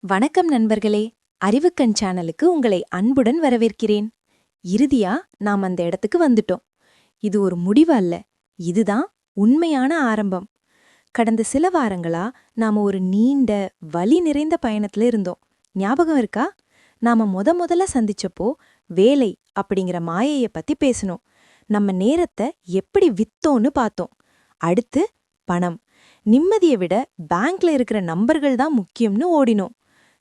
வணக்கம் நண்பர்களே. அறிவுக்கண் சேனலுக்கு உங்களை அன்புடன் வரவேற்கிறேன். இறுதியா நாம் அந்த இடத்துக்கு வந்துட்டோம். இது ஒரு முடிவு அல்ல. இதுதான் உண்மையான ஆரம்பம். கடந்த சில வாரங்களா நாம ஒரு நீண்ட வலி நிறைந்த பயணத்துல இருந்தோம். ஞாபகம் இருக்கா? நாம முத முதல்ல சந்திச்சப்போ வேலை அப்படிங்கிற மாயையை பத்தி பேசணும் நம்ம நேரத்தை எப்படி வித்தோன்னு பார்த்தோம். அடுத்து பணம். நிம்மதியை விட பேங்க்ல இருக்கிற நம்பர்கள் தான் முக்கியம்னு ஓடினோம்.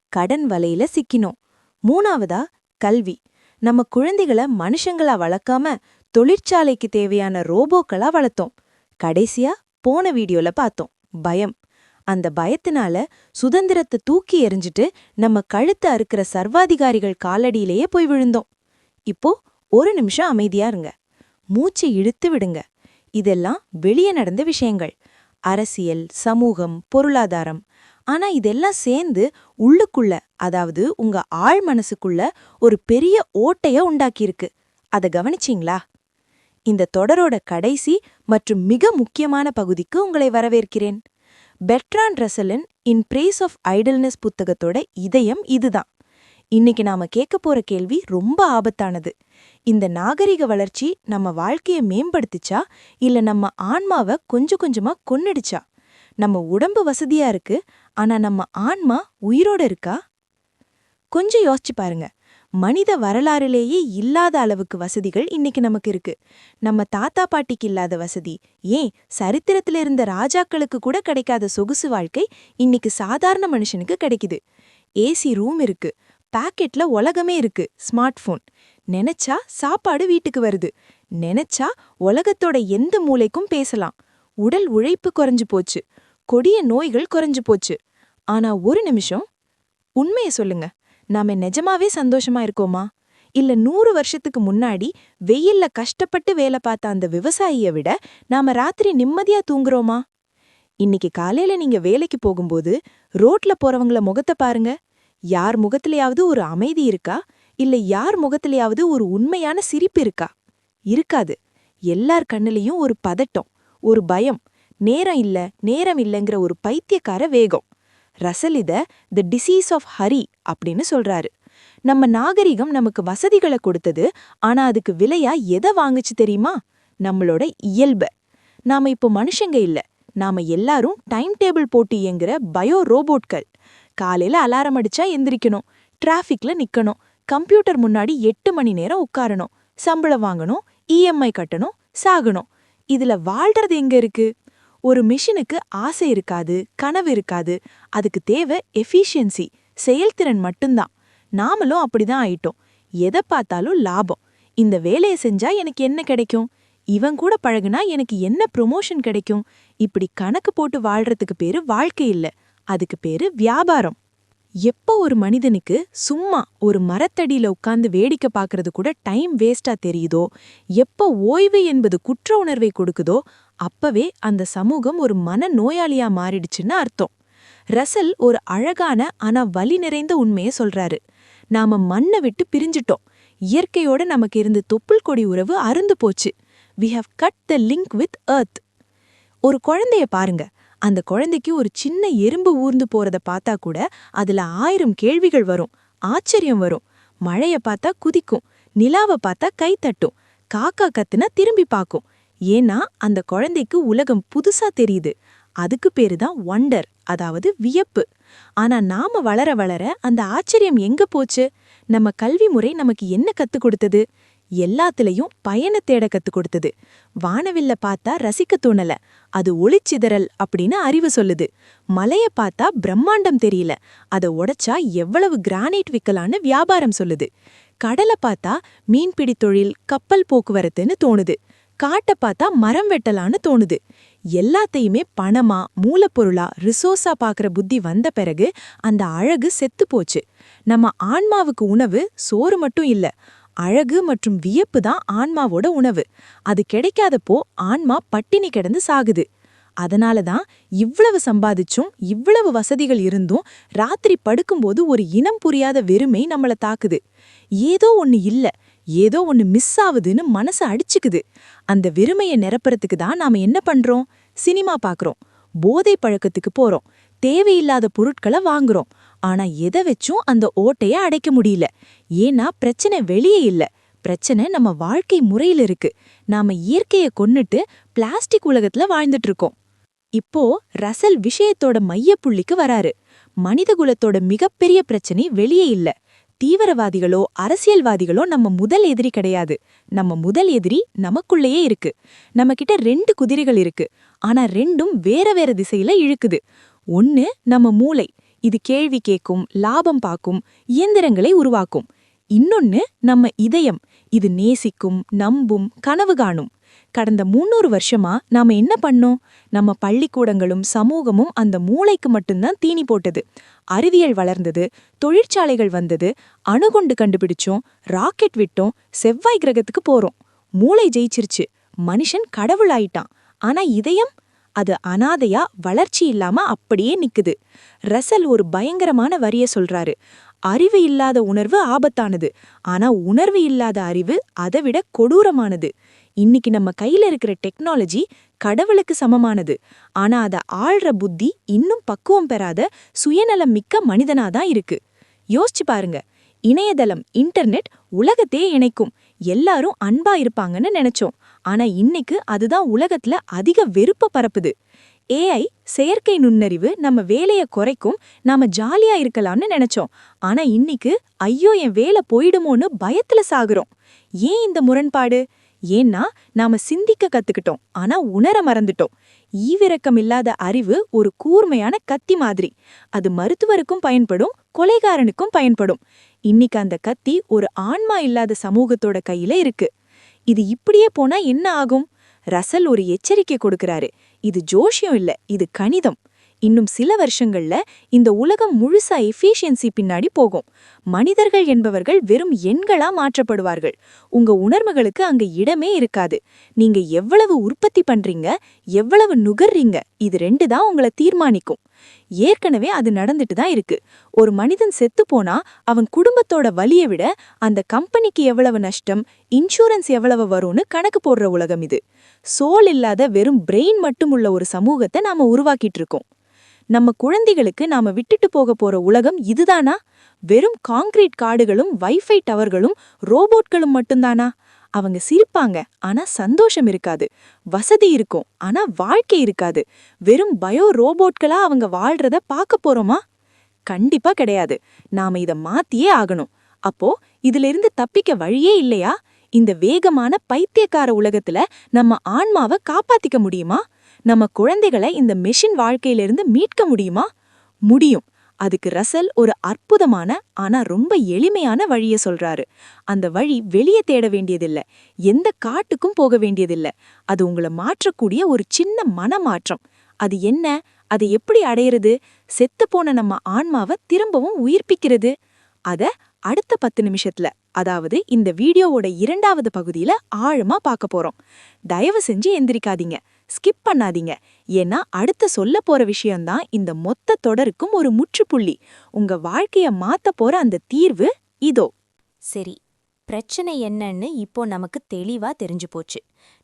கடன் வலையில சிக்கினோம். மூணாவதா கல்வி. நம்ம குழந்தைகள மனுஷங்களா வளர்க்காம தொழிற்சாலைக்கு தேவையான ரோபோக்களா வளர்த்தோம். கடைசியா போன வீடியோல பார்த்தோம். பயம். அந்த பயத்தினால சுதந்திரத்தை தூக்கி எறிஞ்சிட்டு நம்ம கழுத்து அறுக்கிற சர்வாதிகாரிகள் காலடியிலேயே போய் விழுந்தோம். இப்போ ஒரு நிமிஷம் அமைதியா இருங்க. மூச்சை இழுத்து விடுங்க. இதெல்லாம் வெளியே நடந்த விஷயங்கள். அரசியல் சமூகம் பொருளாதாரம் ஆனா இதெல்லாம் சேர்ந்து உள்ளுக்குள்ள அதாவது உங்க ஆழ் மனசுக்குள்ள ஒரு பெரிய ஓட்டைய உண்டாக்கியிருக்கு. அத கவனிச்சிங்களா? இந்த தொடரோட கடைசி மற்றும் மிக முக்கியமான பகுதிக்கு உங்களை வரவேற்கிறேன். பெட்ரான் ரசலின் இன் பிரேஸ் ஆஃப் ஐடல்னஸ் புத்தகத்தோட இதயம் இதுதான். இன்னைக்கு நாம கேட்க போற கேள்வி ரொம்ப ஆபத்தானது. இந்த நாகரிக வளர்ச்சி நம்ம வாழ்க்கைய மேம்படுத்துச்சா? இல்ல நம்ம ஆன்மாவை கொஞ்சம் கொஞ்சமா கொன்னுடுச்சா? நம்ம உடம்பு வசதியா இருக்கு ஆனா நம்ம ஆன்மா உயிரோட இருக்கா? கொஞ்சம் யோசிச்சு பாருங்க. மனித வரலாறுலேயே இல்லாத அளவுக்கு வசதிகள் இன்னைக்கு நமக்கு இருக்கு. நம்ம தாத்தா பாட்டிக்கு இல்லாத வசதி. ஏன்? சரித்திரத்துல இருந்த ராஜாக்களுக்கு கூட கிடைக்காத சொகுசு வாழ்க்கை இன்னைக்கு சாதாரண மனுஷனுக்கு கிடைக்குது. ஏசி ரூம் இருக்கு. பாக்கெட்ல உலகமே இருக்கு. ஸ்மார்ட் போன் நினைச்சா சாப்பாடு வீட்டுக்கு வருது. நினைச்சா உலகத்தோட எந்த மூலைக்கும் பேசலாம். உடல் உழைப்பு குறைஞ்சு போச்சு. கொடிய நோய்கள் குறைஞ்சு போச்சு. ஆனா ஒரு நிமிஷம் உண்மையை சொல்லுங்க. நாம நிஜமாவே சந்தோஷமா இருக்கோமா? இல்ல நூறு வருஷத்துக்கு முன்னாடி வெயில்ல கஷ்டப்பட்டு வேலை பார்த்த அந்த விவசாயிய விட நாம ராத்திரி நிம்மதியா தூங்குறோமா? இன்னைக்கு காலையில நீங்க வேலைக்கு போகும்போது ரோட்ல போறவங்கள முகத்தை பாருங்க. யார் முகத்திலேயாவது ஒரு அமைதி இருக்கா? இல்ல யார் முகத்திலேயாவது ஒரு உண்மையான சிரிப்பு இருக்கா? இருக்காது. எல்லார் கண்ணுலயும் ஒரு பதட்டம் ஒரு பயம் நேரம் இல்ல நேரம் இல்லைங்கிற ஒரு பைத்தியக்கார வேகம். ரசல் இத த டிசீஸ் ஆஃப் ஹரி அப்படின்னு சொல்றாரு. நம்ம நாகரிகம் நமக்கு வசதிகளை கொடுத்தது ஆனா அதுக்கு விலையா எதை வாங்குச்சு தெரியுமா? நம்மளோட இயல்ப. நாம இப்போ மனுஷங்க இல்ல நாம எல்லாரும் டைம் டேபிள் போட்டு இயங்குற பயோ ரோபோட்கள். காலையில அலாரம் அடிச்சா எந்திரிக்கணும் டிராஃபிக்ல நிக்கணும் கம்ப்யூட்டர் முன்னாடி எட்டு மணி நேரம் உட்காரணும் சம்பளம் வாங்கணும் இஎம்ஐ கட்டணும் சாகணும். இதுல வாழ்றது எங்க இருக்கு? ஒரு மிஷினுக்கு ஆசை இருக்காது கனவு இருக்காது. அதுக்கு தேவை எஃபிஷியன்சி செயல்திறன் மட்டும்தான். நாமளும் அப்படிதான் ஆயிட்டோம். எதை பார்த்தாலும் லாபம். இந்த வேலையை செஞ்சா எனக்கு என்ன கிடைக்கும்? இவன் கூட பழகுனா எனக்கு என்ன ப்ரொமோஷன் கிடைக்கும்? இப்படி கணக்கு போட்டு வாழ்றதுக்கு பேரு வாழ்க்கை இல்ல. அதுக்கு பேரு வியாபாரம். எப்போ ஒரு மனிதனுக்கு சும்மா ஒரு மரத்தடியில உட்கார்ந்து வேடிக்கை பார்க்கறது கூட டைம் வேஸ்டா தெரியுதோ? எப்போ ஓய்வு என்பது குற்ற உணர்வை கொடுக்குதோ அப்பவே அந்த சமூகம் ஒரு மன நோயாளியா மாறிடுச்சுன்னு அர்த்தம். ரசல் ஒரு அழகான ஆனா வலி நிறைந்த உண்மையை சொல்றாரு. நாம மண்ணை விட்டு பிரிஞ்சிட்டோம். இயற்கையோட நமக்கு இருந்து தொப்புள் கொடி உறவு அருந்து போச்சு. We have cut the link with earth ஒரு குழந்தைய பாருங்க. அந்த குழந்தைக்கு ஒரு சின்ன எறும்பு ஊர்ந்து போறத பார்த்தா கூட அதுல ஆயிரம் கேள்விகள் வரும். ஆச்சரியம் வரும். மழைய பார்த்தா குதிக்கும். நிலாவை பார்த்தா கை தட்டும். காக்கா கத்துனா திரும்பி பார்க்கும். ஏன்னா அந்த குழந்தைக்கு உலகம் புதுசா தெரியுது. அதுக்கு பேரு தான் ஒண்டர் அதாவது வியப்பு. ஆனா நாம வளர வளர அந்த ஆச்சரியம் எங்க போச்சு? நம்ம கல்வி முறை நமக்கு என்ன கத்து கொடுத்தது? எல்லாத்துலயும் பயண தேட கத்து கொடுத்தது. வானவில்ல பார்த்தா ரசிக்க தோணல. அது ஒளிச்சிதறல் அப்படின்னு அறிவு சொல்லுது. மலைய பார்த்தா பிரம்மாண்டம் தெரியல. அத உடைச்சா எவ்வளவு கிரானைட் விக்கலான்னு வியாபாரம் சொல்லுது. கடலை பார்த்தா மீன்பிடி தொழில் கப்பல் போக்குவரத்துன்னு தோணுது. காட்டை பார்த்தா மரம் வெட்டலான்னு தோணுது. எல்லாத்தையுமே பணமா மூலப்பொருளா ரிசோர்ஸா பாக்குற புத்தி வந்த பிறகு அந்த அழகு செத்து போச்சு. நம்ம ஆன்மாவுக்கு உணவு சோறு மட்டும் இல்ல. அழகு மற்றும் வியப்பு தான் ஆன்மாவோட உணவு. அது கிடைக்காதப்போ ஆன்மா பட்டினி கிடந்து சாகுது. அதனால தான் இவ்வளவு சம்பாதிச்சும் இவ்வளவு வசதிகள் இருந்தும் ராத்திரி படுக்கும்போது ஒரு இனம் புரியாத வெறுமை நம்மள தாக்குது. ஏதோ ஒன்று இல்ல ஏதோ ஒன்னு மிஸ் ஆகுதுன்னு மனசு அடிச்சுக்குது. அந்த வெறுமையை நிரப்புறதுக்கு தான் நாம என்ன பண்றோம்? சினிமா பாக்குறோம். போதை பழக்கத்துக்கு போறோம். தேவையில்லாத பொருட்களை வாங்குறோம். ஆனா எதை வச்சும் அந்த ஓட்டைய அடைக்க முடியல. ஏன்னா பிரச்சனை வெளியே இல்ல. பிரச்சனை நம்ம வாழ்க்கை முறையில இருக்கு. நாம இயற்கைய கொன்னுட்டு பிளாஸ்டிக் உலகத்துல வாழ்ந்துட்டு இருக்கோம். இப்போ ரசல் விஷயத்தோட மையப்புள்ளிக்கு வராரு. மனிதகுலத்தோட மிகப்பெரிய பிரச்சனை வெளியே இல்ல. தீவிரவாதிகளோ அரசியல்வாதிகளோ நம்ம முதல் எதிரி கிடையாது. நம்ம முதல் எதிரி நமக்குள்ளேயே இருக்கு. நம்ம கிட்ட ரெண்டு குதிரைகள் இருக்கு. ஆனா ரெண்டும் வேற வேற திசையில இழுக்குது. ஒன்னு நம்ம மூளை. இது கேள்வி கேட்கும் லாபம் பார்க்கும் இயந்திரங்களை உருவாக்கும். இன்னொன்னு நம்ம இதயம். இது நேசிக்கும் நம்பும் கனவு காணும். கடந்த முன்னூறு வருஷமா நாம என்ன பண்ணோம்? நம்ம பள்ளிக்கூடங்களும் சமூகமும் அந்த மூளைக்கு மட்டும்தான் தீனி போட்டது. அறிவியல் வளர்ந்தது தொழிற்சாலைகள் வந்தது அணுகுண்டு கண்டுபிடிச்சோம் ராக்கெட் விட்டோம் செவ்வாய் கிரகத்துக்கு போறோம். மூளை ஜெயிச்சிருச்சு. மனுஷன் கடவுள் ஆயிட்டான் ஆனா இதயம் அது அனாதையா வளர்ச்சி இல்லாம அப்படியே நிக்குது. ரசல் ஒரு பயங்கரமான வரிய சொல்றாரு. அறிவு இல்லாத உணர்வு ஆபத்தானது. ஆனா உணர்வு இல்லாத அறிவு அதை விட கொடூரமானது. இன்னைக்கு நம்ம கையில இருக்கிற டெக்னாலஜி கடவுளுக்கு சமமானது. ஆனா அத ஆள்ற புத்தி இன்னும் பக்குவம் பெறாத சுயநலம் மிக்க மனிதனாதான் இருக்கு. யோசிச்சு பாருங்க. இணையதளம் இன்டர்நெட் உலகத்தையே இணைக்கும். எல்லாரும் அன்பா இருப்பாங்கன்னு நினைச்சோம். ஆனா இன்னைக்கு அதுதான் உலகத்துல அதிக வெறுப்ப பரப்புது. ஏஐ செயற்கை நுண்ணறிவு நம்ம வேலைய குறைக்கும் நாம ஜாலியா இருக்கலாம்னு நினைச்சோம். ஆனா இன்னைக்கு ஐயோ என் வேலை போயிடுமோன்னு பயத்துல சாகுறோம். ஏன் இந்த முரண்பாடு? ஏன்னா நாம சிந்திக்க கத்துக்கிட்டோம் ஆனா உணர மறந்துட்டோம். ஈவிரக்கம் இல்லாத அறிவு ஒரு கூர்மையான கத்தி மாதிரி. அது மருத்துவருக்கும் பயன்படும் கொலைகாரனுக்கும் பயன்படும். இன்னைக்கு அந்த கத்தி ஒரு ஆன்மா இல்லாத சமூகத்தோட கையில இருக்கு. இது இப்படியே போனா என்ன ஆகும்? ரசல் ஒரு எச்சரிக்கை கொடுக்கிறாரு. இது ஜோஷியம் இல்ல இது கணிதம். இன்னும் சில வருஷங்கள்ல இந்த உலகம் முழுசா எஃபிஷியன்சி பின்னாடி போகும். மனிதர்கள் என்பவர்கள் வெறும் எண்களா மாற்றப்படுவார்கள். உங்க உணர்வுகளுக்கு அங்க இடமே இருக்காது. நீங்க எவ்வளவு உற்பத்தி பண்றீங்க எவ்வளவு நுகர்றீங்க இது ரெண்டு தான் உங்களை தீர்மானிக்கும். ஏற்கனவே அது நடந்துட்டு தான் இருக்கு. ஒரு மனிதன் செத்து போனா அவன் குடும்பத்தோட வலியை விட அந்த கம்பெனிக்கு எவ்வளவு நஷ்டம் இன்சூரன்ஸ் எவ்வளவு வரும்னு கணக்கு போடுற உலகம் இது. சோல் இல்லாத வெறும் பிரெயின் மட்டும் உள்ள ஒரு சமூகத்தை நாம உருவாக்கிட்டு இருக்கோம். நம்ம குழந்தைகளுக்கு நாம விட்டுட்டு போக போற உலகம் இதுதானா? வெறும் காங்கிரீட் காடுகளும் வைஃபை டவர்களும் ரோபோட்களும் மட்டும்தானா? அவங்க சிரிப்பாங்க. ஆனா சந்தோஷம் இருக்காது. வசதி இருக்கும். ஆனா வாழ்க்கை இருக்காது. வெறும் பயோ ரோபோட்களா அவங்க வாழ்றத பார்க்க போறோமா? கண்டிப்பா கிடையாது. நாம இத மாத்தியே ஆகணும். அப்போ இதுல இருந்து தப்பிக்க வழியே இல்லையா? இந்த வேகமான பைத்தியக்கார உலகத்துல நம்ம ஆன்மாவை காப்பாத்திக்க முடியுமா? நம்ம குழந்தைகளை இந்த மெஷின் வாழ்க்கையிலிருந்து மீட்க முடியுமா? முடியும். அதுக்கு ரசல் ஒரு அற்புதமான ஆனா ரொம்ப எளிமையான வழிய சொல்றாரு. அந்த வழி வெளியே தேட வேண்டியதில்லை. எந்த காட்டுக்கும் போக வேண்டியதில்ல. அது உங்களை மாற்றக்கூடிய ஒரு சின்ன மனமாற்றம். அது என்ன? அதை எப்படி அடையிறது? செத்து போன நம்ம ஆன்மாவை திரும்பவும் உயிர்ப்பிக்கிறது? அத அடுத்த பத்து நிமிஷத்துல அதாவது இந்த வீடியோவோட இரண்டாவது பகுதியில ஆழமா பார்க்க போறோம். தயவு செஞ்சு எந்திரிக்காதீங்க. ஸ்கிப் பண்ணாதீங்க. ஏன்னா அடுத்த சொல்ல போற விஷயம்தான் இந்த மொத்த தொடருக்கும் ஒரு முற்றுப்புள்ளி. உங்க வாழ்க்கைய மாத்த போற அந்த தீர்வு இதோ. சரி பிரச்சனை என்னன்னு இப்போ நமக்கு தெளிவா தெரிஞ்சு போச்சு.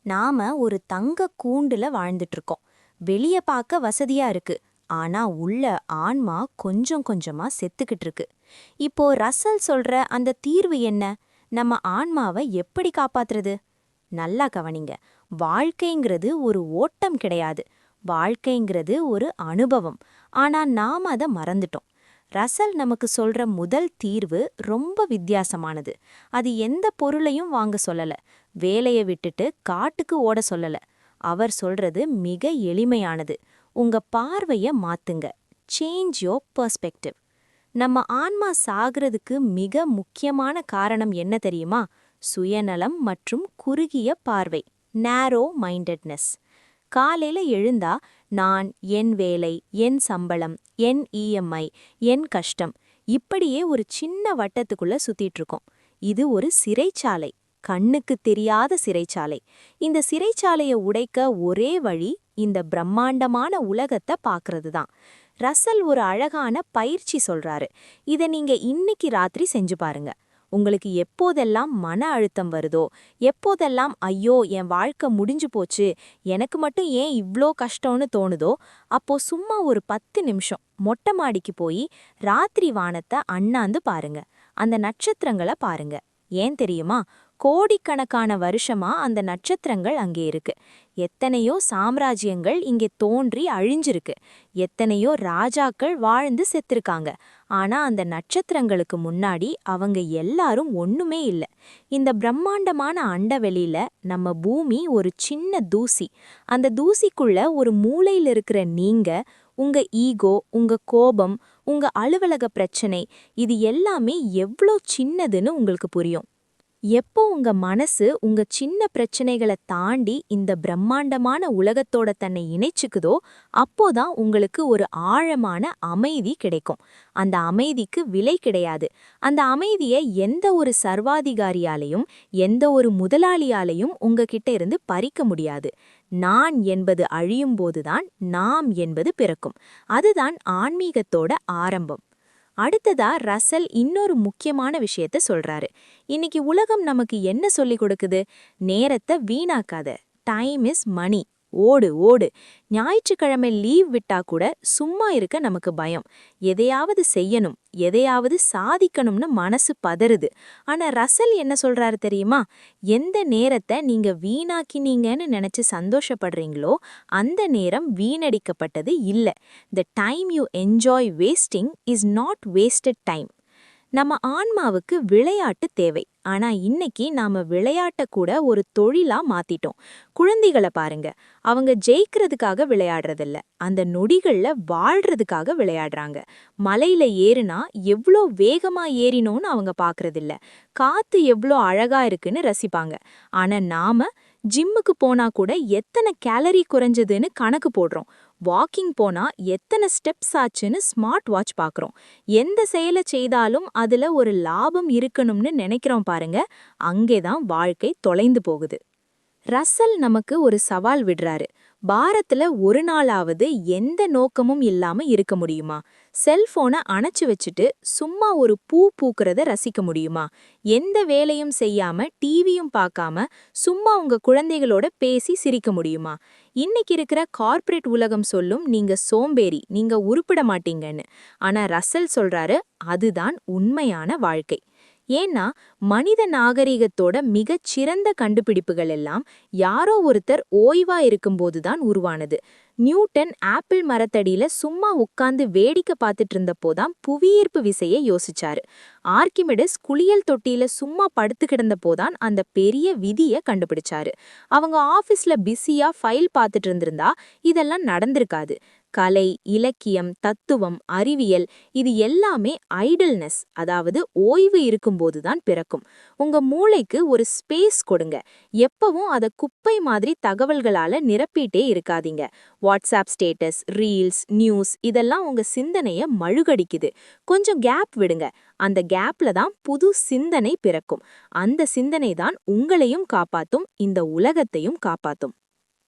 நாம ஒரு தங்க கூண்டுல வாழ்ந்துட்டு இருக்கோம் வெளிய பார்க்க வசதியா இருக்கு. ஆனா உள்ள ஆன்மா கொஞ்சம் கொஞ்சமா செத்துக்கிட்டு இருக்கு இப்போ ரசல் சொல்ற அந்த தீர்வு என்ன? நம்ம ஆன்மாவை எப்படி காப்பாத்துறது? நல்லா கவனிங்க. வாழ்க்கைங்கிறது ஒரு ஓட்டம் கிடையாது. வாழ்க்கைங்கிறது ஒரு அனுபவம். ஆனா நாம அதை மறந்துட்டோம். ரசல் நமக்கு சொல்ற முதல் தீர்வு ரொம்ப வித்தியாசமானது. அது எந்த பொருளையும் வாங்க சொல்லல. வேலைய விட்டுட்டு காட்டுக்கு ஓட சொல்லல. அவர் சொல்றது மிக எளிமையானது. உங்க பார்வைய மாத்துங்க. சேஞ்ச் யோர் பர்ஸ்பெக்டிவ் நம்ம ஆன்மா சாகிறதுக்கு மிக முக்கியமான காரணம் என்ன தெரியுமா? சுயநலம் மற்றும் குறுகிய பார்வை. நேரோ மைண்டட்னஸ் காலையில் எழுந்தா நான் என் வேலை என் சம்பளம் என் இஎம்ஐ என் கஷ்டம் இப்படியே ஒரு சின்ன வட்டத்துக்குள்ள சுத்திட்டு இருக்கோம். இது ஒரு சிறைச்சாலை. கண்ணுக்கு தெரியாத சிறைச்சாலை. இந்த சிறைச்சாலைய உடைக்க ஒரே வழி இந்த பிரம்மாண்டமான உலகத்தை பாக்குறது தான் ரசல் ஒரு அழகான பயிற்சி சொல்றாரு. இதை நீங்க இன்னைக்கு ராத்திரி செஞ்சு பாருங்க. உங்களுக்கு எப்போதெல்லாம் மன அழுத்தம் வருதோ எப்போதெல்லாம் ஐயோ என் வாழ்க்கை முடிஞ்சு போச்சு எனக்கு மட்டும் ஏன் இவ்ளோ கஷ்டம்னு தோணுதோ அப்போ சும்மா ஒரு பத்து நிமிஷம் மொட்டை மாடிக்கு போய் ராத்திரி வானத்தை அண்ணாந்து பாருங்க. அந்த நட்சத்திரங்களை பாருங்க. ஏன் தெரியுமா? கோடிக்கணக்கான வருஷமா அந்த நட்சத்திரங்கள் அங்கே இருக்கு. எத்தனையோ சாம்ராஜ்யங்கள் இங்கே தோன்றி அழிஞ்சிருக்கு. எத்தனையோ ராஜாக்கள் வாழ்ந்து செத்திருக்காங்க. ஆனா அந்த நட்சத்திரங்களுக்கு முன்னாடி அவங்க எல்லாரும் ஒண்ணுமே இல்லை. இந்த பிரம்மாண்டமான அண்டவெளியில நம்ம பூமி ஒரு சின்ன தூசி. அந்த தூசிக்குள்ள ஒரு மூளையில் இருக்கிற நீங்க உங்க ஈகோ உங்க கோபம் உங்க அலுவலக பிரச்சனை இது எல்லாமே எவ்வளோ சின்னதுன்னு உங்களுக்கு புரியும். எப்போ உங்க மனசு உங்க சின்ன பிரச்சனைகளை தாண்டி இந்த பிரம்மாண்டமான உலகத்தோட தன்னை இணைச்சுக்குதோ அப்போதான் உங்களுக்கு ஒரு ஆழமான அமைதி கிடைக்கும். அந்த அமைதிக்கு விலை கிடையாது. அந்த அமைதியை எந்த ஒரு சர்வாதிகாரியாலையும் எந்த ஒரு முதலாளியாலையும் உங்ககிட்ட இருந்து பறிக்க முடியாது. நான் என்பது அழியும் போதுதான் நாம் என்பது பிறக்கும். அதுதான் ஆன்மீகத்தோட ஆரம்பம். அடுத்ததா ரசல் இன்னொரு முக்கியமான விஷயத்த சொல்றாரு. இன்னைக்கு உலகம் நமக்கு என்ன சொல்லிக் கொடுக்குது? நேரத்தை வீணாக்காத. டைம் இஸ் மணி ஓடு ஓடு. ஞாயிற்றுக்கிழமை லீவ் விட்டா கூட சும்மா இருக்க நமக்கு பயம். எதையாவது செய்யணும் எதையாவது சாதிக்கணும்னு மனசு பதறுது. ஆனா ரசல் என்ன சொல்றாரு தெரியுமா? எந்த நேரத்தை நீங்க வீணாக்கினீங்கன்னு நினைச்சு சந்தோஷப்படுறீங்களோ அந்த நேரம் வீணடிக்கப்பட்டது இல்ல. The time you enjoy wasting is not wasted time நம்ம ஆன்மாவுக்கு விளையாட்டு தேவை. ஆனா இன்னைக்கு நாம விளையாட்ட கூட ஒரு தொழிலா மாத்திட்டோம். குழந்தைகளை பாருங்க. அவங்க ஜெயிக்கிறதுக்காக விளையாடுறதில்ல. அந்த நொடிகள்ல வாழ்றதுக்காக விளையாடுறாங்க. மலையில ஏறுனா எவ்ளோ வேகமா ஏறினோன்னு அவங்க பாக்குறதில்ல. காத்து எவ்ளோ அழகா இருக்குன்னு ரசிப்பாங்க. ஆனா நாம ஜிம்முக்கு போனா கூட எத்தனை கேலரி குறைஞ்சதுன்னு கணக்கு போடுறோம். வாக்கிங் போனா எத்தனை ஸ்டெப்ஸ் ஆச்சுன்னு ஸ்மார்ட் வாட்ச் பார்க்குறோம் எந்த செயலை செய்தாலும் அதுல ஒரு லாபம் இருக்கணும்னு நினைக்கிறோம் பாருங்க. அங்கேதான் வாழ்க்கை தொலைந்து போகுது. ரசல் நமக்கு ஒரு சவால் விடுறாரு. பாரத்துல ஒரு நாளாவது எந்த நோக்கமும் இல்லாம இருக்க முடியுமா? செல்போனை அணைச்சு வச்சுட்டு சும்மா ஒரு பூ பூக்கிறத ரசிக்க முடியுமா? எந்த வேலையும் செய்யாம டிவியும் பார்க்காம சும்மா உங்க குழந்தைகளோட பேசி சிரிக்க முடியுமா? இன்னைக்கு இருக்கிற கார்ப்பரேட் உலகம் சொல்லும் நீங்க சோம்பேறி நீங்க உருப்பிட மாட்டீங்கன்னு. ஆனா ரசல் சொல்றாரு அதுதான் உண்மையான வாழ்க்கை. ஏன்னா மனித நாகரிகத்தோட மிகச் சிறந்த கண்டுபிடிப்புகள் எல்லாம் யாரோ ஒருத்தர் ஓய்வா இருக்கும்போது தான் உருவானது. நியூட்டன் ஆப்பிள் மரத்தடியில சும்மா உட்கார்ந்து வேடிக்கை பார்த்துட்டு இருந்தப்போதான் புவியீர்ப்பு விசையை யோசிச்சாரு. ஆர்கிமிடஸ் குளியல் தொட்டியில சும்மா படுத்து கிடந்தப்போதான் அந்த பெரிய விதிய கண்டுபிடிச்சாரு. அவங்க ஆஃபீஸ்ல பிஸியா ஃபைல் பார்த்துட்டு இருந்திருந்தா இதெல்லாம் நடந்திருக்காது. கலை இலக்கியம் தத்துவம் அறிவியல் இது எல்லாமே ஐடல்னஸ் அதாவது ஓய்வு இருக்கும்போதுதான் பிறக்கும். உங்க மூளைக்கு ஒரு ஸ்பேஸ் கொடுங்க. எப்பவும் அதை குப்பை மாதிரி தகவல்களால நிரப்பிட்டே இருக்காதீங்க. வாட்ஸ்அப் ஸ்டேட்டஸ் ரீல்ஸ் நியூஸ் இதெல்லாம் உங்க சிந்தனையை மழுகடிக்குது. கொஞ்சம் கேப் விடுங்க. அந்த கேப்ல தான் புது சிந்தனை பிறக்கும். அந்த சிந்தனை தான் உங்களையும் காப்பாத்தும் இந்த உலகத்தையும் காப்பாத்தும்.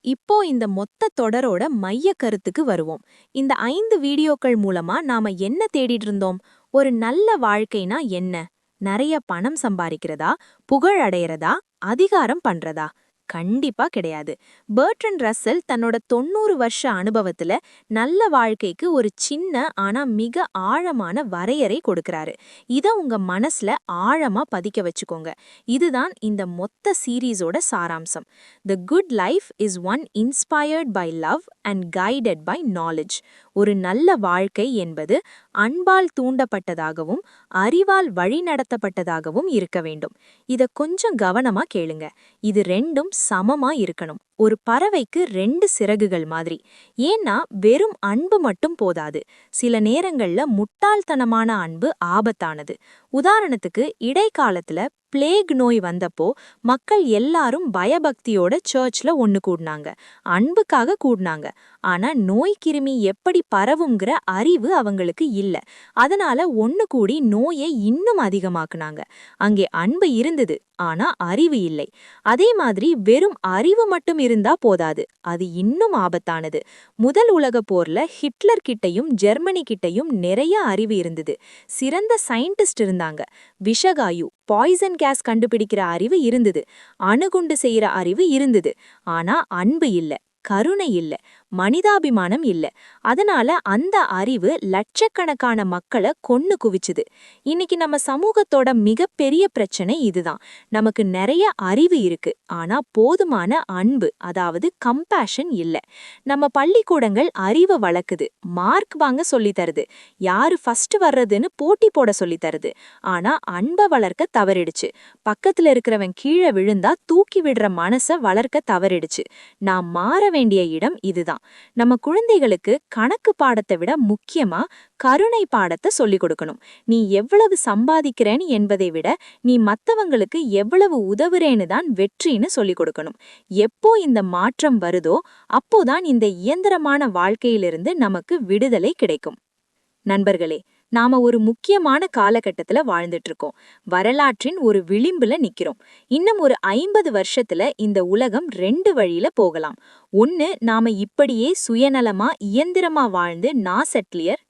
இப்போ இந்த மொத்த தொடரோட மைய கருத்துக்கு வருவோம். இந்த ஐந்து வீடியோக்கள் மூலமா நாம என்ன தேடிட்டு இருந்தோம்? ஒரு நல்ல வாழ்க்கைனா என்ன? நிறைய பணம் சம்பாதிக்கிறதா? புகழ் அடையிறதா? அதிகாரம் பண்றதா? கண்டிப்பா கிடையாது. பர்ட்ரன் ரசல் தன்னோட தொண்ணூறு வருஷ அனுபவத்துல நல்ல வாழ்க்கைக்கு ஒரு சின்ன ஆனா மிக ஆழமான வரையறை கொடுக்கறாரு. இத உங்க மனசுல ஆழமா பதிக்க வச்சுக்கோங்க. இதுதான் இந்த மொத்த சீரீஸோட சாராம்சம். The good life is one inspired by love and guided by knowledge ஒரு நல்ல வாழ்க்கை என்பது அன்பால் தூண்டப்பட்டதாகவும் அறிவால் வழிநடத்தப்பட்டதாகவும் இருக்க வேண்டும். இத கொஞ்சம் கவனமா கேளுங்க. இது ரெண்டும் சமமா இருக்கணும். ஒரு பறவைக்கு ரெண்டு சிறகுகள் மாதிரி. ஏன்னா வெறும் அன்பு மட்டும் போதாது. சில நேரங்கள்ல முட்டாள்தனமான அன்பு ஆபத்தானது. உதாரணத்துக்கு இடைக்காலத்துல பிளேக் நோய் வந்தப்போ மக்கள் எல்லாரும் பயபக்தியோட சர்ச்ல ஒன்னு கூடினாங்க. அன்புக்காக கூடினாங்க. ஆனா நோய் கிருமி எப்படி பரவுங்கிற அறிவு அவங்களுக்கு இல்ல. அதனால ஒன்னு கூடி நோயை இன்னும் அதிகமாக்குனாங்க. அங்கே அன்பு இருந்தது. ஆனா அறிவு இல்லை. அதே மாதிரி வெறும் அறிவு மட்டும் இருந்தா போதாது. அது இன்னும் ஆபத்தானது. முதல் உலகப் போர்ல ஹிட்லர் கிட்டயும் ஜெர்மனி கிட்டையும் நிறைய அறிவு இருந்தது. சிறந்த சயின்டிஸ்ட் இருந்தாங்க. விஷகாயு பாய்சன் கேஸ் கண்டுபிடிக்கிற அறிவு இருந்தது. அணுகுண்டு செய்யற அறிவு இருந்தது. ஆனா அன்பு இல்ல கருணை இல்ல. மனிதாபிமானம் இல்ல. அதனால அந்த அறிவு லட்சக்கணக்கான மக்களை கொன்னு குவிச்சுது. இன்னைக்கு நம்ம சமூகத்தோட மிகப்பெரிய பிரச்சனை இதுதான். நமக்கு நிறைய அறிவு இருக்கு. ஆனா போதுமான அன்பு அதாவது கம்பேஷன் இல்ல. நம்ம பள்ளிக்கூடங்கள் அறிவை வளர்க்குது. மார்க் வாங்க சொல்லி தருது. யாரு ஃபர்ஸ்ட் வர்றதுன்னு போட்டி போட சொல்லி தருது. ஆனா அன்பை வளர்க்க தவறிடுச்சு. பக்கத்துல இருக்கிறவன் கீழே விழுந்தா தூக்கி விடுற மனசை வளர்க்க தவறிடுச்சு. நாம் மாற வேண்டிய இடம் இதுதான். நம்ம குழந்தைகளுக்கு கணக்கு பாடத்தை விட முக்கியமா கருணை பாடத்தை சொல்லிக் கொடுக்கணும். நீ எவ்வளவு சம்பாதிக்கிறேன்னு என்பதை விட நீ மத்தவங்களுக்கு எவ்வளவு உதவுறேன்னு தான் வெற்றின்னு சொல்லிக் கொடுக்கணும். எப்போ இந்த மாற்றம் வருதோ அப்போதான் இந்த இயந்திரமான வாழ்க்கையிலிருந்து நமக்கு விடுதலை கிடைக்கும். நண்பர்களே நாம ஒரு முக்கியமான காலகட்டத்துல வாழ்ந்துட்டு இருக்கோம் வரலாற்றின் ஒரு விளிம்புல நிக்கிறோம். இன்னும் ஒரு ஐம்பது வருஷத்துல இந்த உலகம் ரெண்டு வழியில போகலாம். ஒன்னு நாம இப்படியே சுயநலமா இயந்திரமா வாழ்ந்து நாசட்லியர்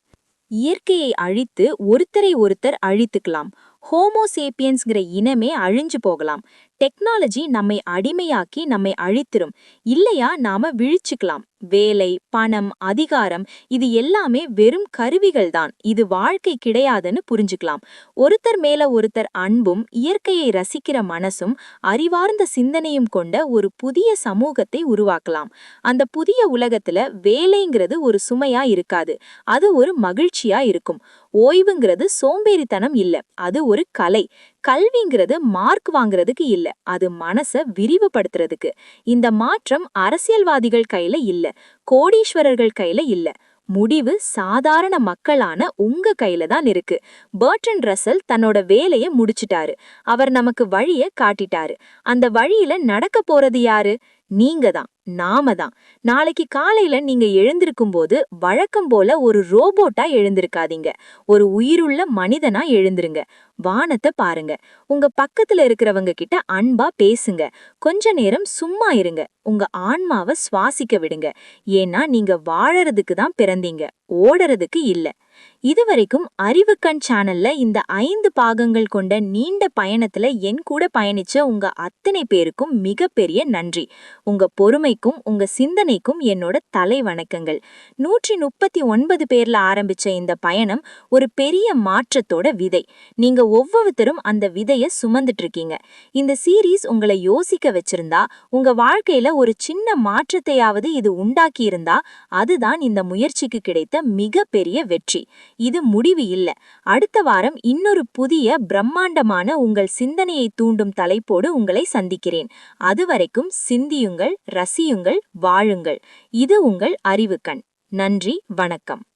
இயற்கையை அழித்து ஒருத்தரை ஒருத்தர் அழித்துக்கலாம். ஹோமோசேப்பியன்ஸ்ங்கிற இனமே அழிஞ்சு போகலாம். டெக்னாலஜி நம்மை அடிமையாக்கி நம்மை அழித்திரும். இல்லையா நாம விழிச்சுக்கலாம். வேலை பணம் அதிகாரம் இது எல்லாமே வெறும் கருவிகள் தான். இது வாழ்க்கை கிடையாதுன்னு புரிஞ்சுக்கலாம். ஒருத்தர் மேல ஒருத்தர் அன்பும் இயற்கையை ரசிக்கிற மனசும் அறிவார்ந்த சிந்தனையும் கொண்ட ஒரு புதிய சமூகத்தை உருவாக்கலாம். அந்த புதிய உலகத்துல வேலைங்கிறது ஒரு சுமையா இருக்காது. அது ஒரு மகிழ்ச்சியா இருக்கும். ஓய்வுங்கிறது சோம்பேறித்தனம் இல்லை. அது ஒரு கலை. கல்விங்கிறது மார்க் வாங்குறதுக்கு இல்ல. அது மனச விரிவுபடுத்துறதுக்கு. இந்த மாற்றம் அரசியல்வாதிகள் கையில இல்ல. கோடீஸ்வரர்கள் கையில இல்ல. முடிவு சாதாரண மக்களான உங்க கையில தான் இருக்கு. பர்டன் ரசல் தன்னோட வேலைய முடிச்சிட்டாரு. அவர் நமக்கு வழிய காட்டிட்டாரு. அந்த வழியில நடக்க போறது யாரு? நீங்க தான். நாம தான் நாளைக்கு காலையில நீங்க எழுந்திருக்கும் போது வழக்கம் போல ஒரு ரோபோட்டா எழுந்திருக்காதீங்க. ஒரு உயிருள்ள மனிதனா எழுந்திருங்க. வானத்தை பாருங்க. உங்க பக்கத்துல இருக்கிறவங்க கிட்ட அன்பா பேசுங்க. கொஞ்ச நேரம் சும்மா இருங்க. உங்க ஆன்மாவை சுவாசிக்க விடுங்க. ஏன்னா நீங்க வாழறதுக்கு தான் பிறந்தீங்க. ஓடறதுக்கு இல்ல. இதுவரைக்கும் அறிவுக்கண் சேனல்ல இந்த ஐந்து பாகங்கள் கொண்ட நீண்ட பயணத்துல என் கூட பயணிச்ச உங்க அத்தனை பேருக்கும் மிகப்பெரிய நன்றி. உங்க பொறுமைக்கும் உங்க சிந்தனைக்கும் என்னோட தலை வணக்கங்கள் நூற்றி முப்பத்தி ஒன்பது பேர்ல ஆரம்பிச்ச இந்த பயணம் ஒரு பெரிய மாற்றத்தோட விதை. நீங்க ஒவ்வொருத்தரும் அந்த விதைய சுமந்துட்டு இருக்கீங்க இந்த சீரீஸ் உங்களை யோசிக்க வச்சிருந்தா உங்க வாழ்க்கையில ஒரு சின்ன மாற்றத்தையாவது இது உண்டாக்கி இருந்தா அதுதான் இந்த முயற்சிக்கு கிடைத்த மிகப்பெரிய வெற்றி. இது முடிவு இல்ல. அடுத்த வாரம் இன்னொரு புதிய பிரம்மாண்டமான உங்கள் சிந்தனையை தூண்டும் தலைப்போடு உங்களை சந்திக்கிறேன். அதுவரைக்கும் சிந்தியுங்கள் ரசியுங்கள் வாழுங்கள். இது உங்கள் அறிவுக்கண். நன்றி வணக்கம்.